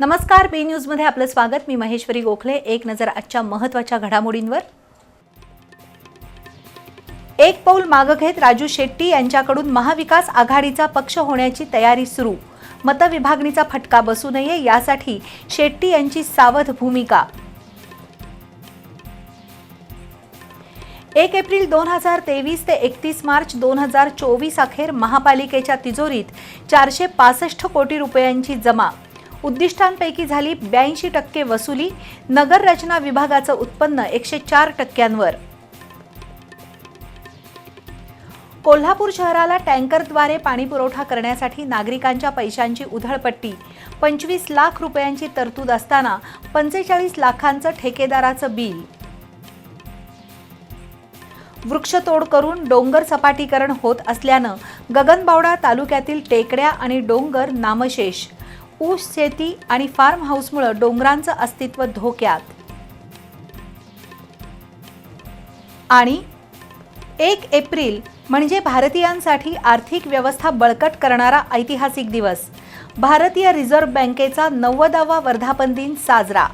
नमस्कार बी न्यूजमध्ये आपलं स्वागत. मी महेश्वरी गोखले. एक नजर आजच्या महत्त्वाच्या घडामोडींवर. एक पाऊल मागं घेत राजू शेट्टी यांच्याकडून महाविकास आघाडीचा पक्ष होण्याची तयारी सुरू. मतविभागणीचा फटका बसू नये यासाठी शेट्टी यांची सावध भूमिका. एक एप्रिल दोन हजार तेवीस ते एकतीस मार्च दोन हजार चोवीस अखेर महापालिकेच्या तिजोरीत चारशे पासष्ट कोटी रुपयांची जमा. उद्दिष्टांपैकी झाली ब्याऐंशी टक्के वसुली नगर रचना विभागाचं उत्पन्न एकशे चार टक्क्यांवर. कोल्हापूर शहराला टँकरद्वारे पाणी पुरवठा करण्यासाठी नागरिकांच्या पैशांची उधळपट्टी पंचवीस लाख रुपयांची तरतूद असताना पंचेचाळीस लाखांचं ठेकेदाराचं बिल. वृक्षतोड करून डोंगर सपाटीकरण होत असल्यानं गगनबावडा तालुक्यातील टेकड्या आणि डोंगर नामशेष. ऊस शेती आणि फार्म हाऊसमुळं डोंगरांचं अस्तित्व धोक्यात. आणि एक एप्रिल म्हणजे भारतीयांसाठी आर्थिक व्यवस्था बळकट करणारा ऐतिहासिक दिवस. भारतीय रिझर्व्ह बँकेचा नव्वदावा वर्धापन दिन साजरा.